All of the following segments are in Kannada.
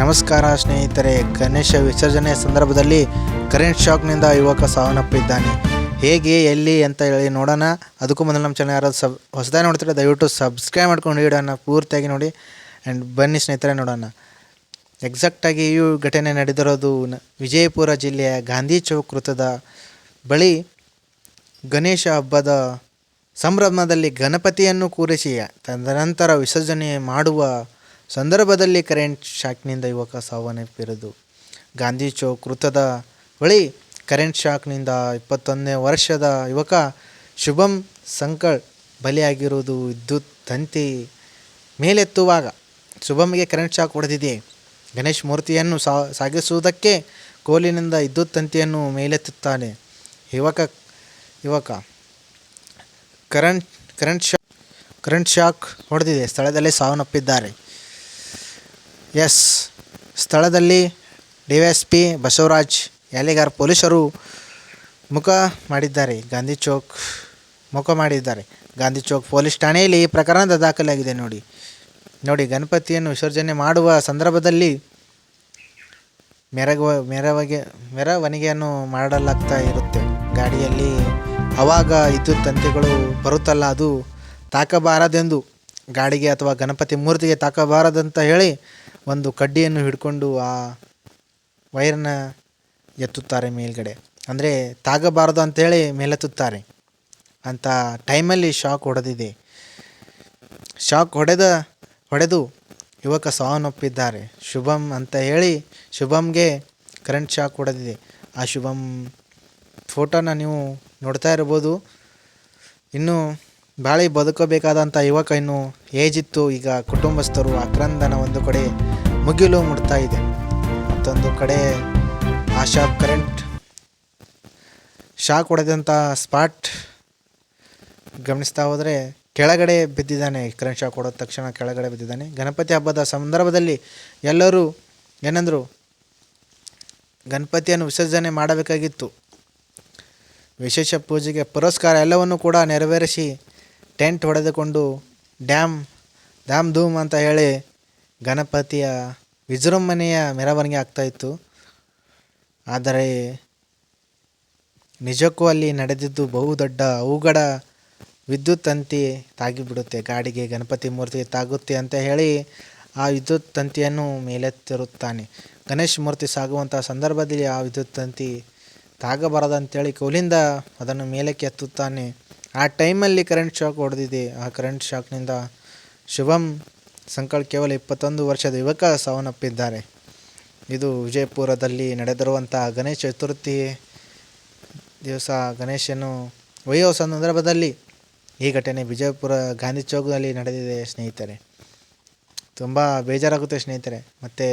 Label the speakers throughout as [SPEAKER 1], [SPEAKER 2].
[SPEAKER 1] ನಮಸ್ಕಾರ ಸ್ನೇಹಿತರೆ, ಗಣೇಶ ವಿಸರ್ಜನೆ ಸಂದರ್ಭದಲ್ಲಿ ಕರೆಂಟ್ ಶಾಕ್ನಿಂದ ಯುವಕ ಸಾವನ್ನಪ್ಪಿದ್ದಾನೆ. ಹೇಗೆ, ಎಲ್ಲಿ ಅಂತ ಹೇಳಿ ನೋಡೋಣ. ಅದಕ್ಕೂ ಮೊದಲು ನಮ್ಮ ಚಾನಲ್ ಯಾರಾದ್ರು ಸಬ್ ಹೊಸದಾಗಿ ನೋಡ್ತಾರೆ ದಯವಿಟ್ಟು ಸಬ್ಸ್ಕ್ರೈಬ್ ಮಾಡ್ಕೊಂಡು ಇಡೋಣ ಪೂರ್ತಿಯಾಗಿ ನೋಡಿ ಆ್ಯಂಡ್ ಬನ್ನಿ ಸ್ನೇಹಿತರೆ ನೋಡೋಣ. ಎಕ್ಸಾಕ್ಟಾಗಿ ಈ ಘಟನೆ ನಡೆದಿರೋದು ವಿಜಯಪುರ ಜಿಲ್ಲೆಯ ಗಾಂಧಿ ಚೌಕ್ ವೃತ್ತದ ಬಳಿ ಗಣೇಶ ಹಬ್ಬದ ಸಂಭ್ರಮದಲ್ಲಿ ಗಣಪತಿಯನ್ನು ಕೂರಿಸಿ ತದನಂತರ ವಿಸರ್ಜನೆ ಮಾಡುವ ಸಂದರ್ಭದಲ್ಲಿ ಕರೆಂಟ್ ಶಾಕ್ನಿಂದ ಯುವಕ ಸಾವನ್ನಪ್ಪಿರುವುದು ಗಾಂಧಿ ಚೌಕ್ ವೃತ್ತದ ಬಳಿ ಕರೆಂಟ್ ಶಾಕ್ನಿಂದ ಇಪ್ಪತ್ತೊಂದನೇ ವರ್ಷದ ಯುವಕ ಶುಭಂ ಸಂಕಳ್ ಬಲಿಯಾಗಿರುವುದು ವಿದ್ಯುತ್ ತಂತಿ ಮೇಲೆತ್ತುವಾಗ ಶುಭಮ್ಗೆ ಕರೆಂಟ್ ಶಾಕ್ ಹೊಡೆದಿದೆ. ಗಣೇಶ್ ಮೂರ್ತಿಯನ್ನು ಸಾಗಿಸುವುದಕ್ಕೆ ಕೋಲಿನಿಂದ ವಿದ್ಯುತ್ ತಂತಿಯನ್ನು ಮೇಲೆತ್ತುತ್ತಾನೆ. ಯುವಕ ಯುವಕ, current current shock current shock ಹೊಡೆದಿದೆ. ಸ್ಥಳದಲ್ಲೇ ಸಾವನ್ನಪ್ಪಿದ್ದಾರೆ. ಎಸ್. ಸ್ಥಳದಲ್ಲಿ D S P Basavaraj Yaligar ಪೊಲೀಸರು ಮುಖ ಮಾಡಿದ್ದಾರೆ. ಗಾಂಧಿ ಚೌಕ್ ಮುಖ ಮಾಡಿದ್ದಾರೆ. ಗಾಂಧಿ ಚೌಕ್ ಪೊಲೀಸ್ ಠಾಣೆಯಲ್ಲಿ ಈ ಪ್ರಕರಣದ ದಾಖಲಾಗಿದೆ ನೋಡಿ. ನೋಡಿ, ಗಣಪತಿಯನ್ನು ವಿಸರ್ಜನೆ ಮಾಡುವ ಸಂದರ್ಭದಲ್ಲಿ ಮೆರಗ, ಮೆರವಗೆ, ಮೆರವಣಿಗೆಯನ್ನು ಮಾಡಲಾಗ್ತಾ ಇರುತ್ತೆ. ಗಾಡಿಯಲ್ಲಿ ಅವಾಗ ವಿದ್ಯುತ್ ತಂತಿಗಳು ಬರುತ್ತಲ್ಲ, ಅದು ತಾಕಬಾರದೆಂದು. ಗಾಡಿಗೆ ಅಥವಾ ಗಣಪತಿ ಮೂರ್ತಿಗೆ ತಾಕಬಾರದಂತ ಹೇಳಿ ಒಂದು ಕಡ್ಡಿಯನ್ನು ಹಿಡ್ಕೊಂಡು ಆ ವೈರನ್ನ ಎತ್ತುತ್ತಾರೆ ಮೇಲ್ಗಡೆ. ಅಂದರೆ ತಾಗಬಾರದು ಅಂತೇಳಿ ಮೇಲೆತ್ತುತ್ತಾರೆ. ಅಂತ ಟೈಮಲ್ಲಿ ಶಾಕ್ ಹೊಡೆದಿದೆ. ಶಾಕ್ ಹೊಡೆದ, ಹೊಡೆದು ಯುವಕ ಸಾವನ್ನೊಪ್ಪಿದ್ದಾರೆ. ಶುಭಂ ಅಂತ ಹೇಳಿ ಶುಭಂಗೆ ಕರೆಂಟ್ ಶಾಕ್ ಹೊಡೆದಿದೆ. ಆ ಶುಭಂ ಫೋಟೋನ ನೀವು ನೋಡ್ತಾ ಇರ್ಬೋದು ಇನ್ನು ಬಾಳಿ ಬದುಕಬೇಕಾದಂಥ ಯುವಕ ಇನ್ನು ಏಜ್ ಇತ್ತು ಈಗ ಕುಟುಂಬಸ್ಥರು ಆಕ್ರಂದನ ಒಂದು ಕಡೆ ಮುಗಿಲು ಮುಡ್ತಾ ಇದೆ. ಮತ್ತೊಂದು ಕಡೆ ಆ ಶಾಕ್ ಕರೆಂಟ್ ಶಾಕ್ ಹೊಡೆದಂಥ ಸ್ಪಾಟ್ ಗಮನಿಸ್ತಾ ಹೋದರೆ ಕೆಳಗಡೆ ಬಿದ್ದಿದ್ದಾನೆ, ಕರೆಂಟ್ ಶಾಕ್ ಹೊಡೆದ ತಕ್ಷಣ ಕೆಳಗಡೆ ಬಿದ್ದಿದ್ದಾನೆ. ಗಣಪತಿ ಹಬ್ಬದ ಸಂದರ್ಭದಲ್ಲಿ ಎಲ್ಲರೂ ಏನಂದರು, ಗಣಪತಿಯನ್ನು ವಿಸರ್ಜನೆ ಮಾಡಬೇಕಾಗಿತ್ತು. ವಿಶೇಷ ಪೂಜೆಗೆ ಪುರಸ್ಕಾರ ಎಲ್ಲವನ್ನು ಕೂಡ ನೆರವೇರಿಸಿ ಟೆಂಟ್ ಹೊಡೆದುಕೊಂಡು ಡ್ಯಾಮ್ ಡ್ಯಾಮ್ ಧೂಮ್ ಅಂತ ಹೇಳಿ ಗಣಪತಿಯ ವಿಜೃಂಭಣೆಯ ಮೆರವಣಿಗೆ ಆಗ್ತಾಯಿತ್ತು ಆದರೆ ನಿಜಕ್ಕೂ ಅಲ್ಲಿ ನಡೆದಿದ್ದು ಬಹುದೊಡ್ಡ ಅವಘಡ ವಿದ್ಯುತ್ ತಂತಿ ತಾಗಿಬಿಡುತ್ತೆ. ಗಾಡಿಗೆ ಗಣಪತಿ ಮೂರ್ತಿಗೆ ತಾಗುತ್ತೆ ಅಂತ ಹೇಳಿ ಆ ವಿದ್ಯುತ್ ತಂತಿಯನ್ನು ಮೇಲೆತ್ತಿರುತ್ತಾನೆ ಗಣೇಶ್ ಮೂರ್ತಿ ಸಾಗುವಂಥ ಸಂದರ್ಭದಲ್ಲಿ ಆ ವಿದ್ಯುತ್ ತಂತಿ ತಾಗಬಾರದಂತೇಳಿ ಕೋಲಿಂದ ಅದನ್ನು ಮೇಲಕ್ಕೆ ಎತ್ತುತ್ತಾನೆ. ಆ ಟೈಮಲ್ಲಿ ಕರೆಂಟ್ ಶಾಕ್ ಹೊಡೆದಿದೆ. ಆ ಕರೆಂಟ್ ಶಾಕ್ನಿಂದ ಶುಭಂ ಸಂಕಳ್ ಕೇವಲ ಇಪ್ಪತ್ತೊಂದು ವರ್ಷದ ಯುವಕ ಸಾವನ್ನಪ್ಪಿದ್ದಾರೆ. ಇದು ವಿಜಯಪುರದಲ್ಲಿ ನಡೆದಿರುವಂಥ ಗಣೇಶ ಚತುರ್ಥಿ ದಿವಸ. ಗಣೇಶನು ಒಯ್ಯೋ ಸಂದರ್ಭದಲ್ಲಿ ಈ ಘಟನೆ ವಿಜಯಪುರ ಗಾಂಧಿ ಚೌಕದಲ್ಲಿ ನಡೆದಿದೆ ಸ್ನೇಹಿತರೆ. ತುಂಬ ಬೇಜಾರಾಗುತ್ತೆ ಸ್ನೇಹಿತರೆ. ಮತ್ತು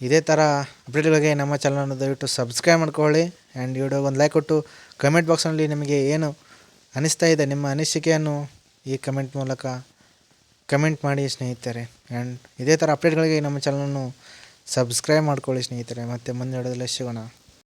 [SPEAKER 1] ಇದೇ ಥರ ಅಪ್ಡೇಟ್ಗಳಿಗೆ ನಮ್ಮ ಚಾನಲನ್ನು ದಯವಿಟ್ಟು ಸಬ್ಸ್ಕ್ರೈಬ್ ಮಾಡ್ಕೊಳ್ಳಿ. ಆ್ಯಂಡ್ ವಿಡಿಯೋಗೆ ಒಂದು ಲೈಕ್ ಕೊಟ್ಟು ಕಮೆಂಟ್ ಬಾಕ್ಸ್ನಲ್ಲಿ ನಿಮಗೆ ಏನು ಅನಿಸ್ತಾ ಇದೆ. ನಿಮ್ಮ ಅನಿಸಿಕೆಯನ್ನು ಈ ಕಮೆಂಟ್ ಮೂಲಕ ಕಮೆಂಟ್ ಮಾಡಿ ಸ್ನೇಹಿತರೆ. ಆ್ಯಂಡ್ ಇದೇ ಥರ ಅಪ್ಡೇಟ್ಗಳಿಗೆ ನಮ್ಮ ಚಾನಲನ್ನು ಸಬ್ಸ್ಕ್ರೈಬ್ ಮಾಡ್ಕೊಳ್ಳಿ ಸ್ನೇಹಿತರೆ. ಮತ್ತು ಮುಂದೆ ಸಿಗೋಣ.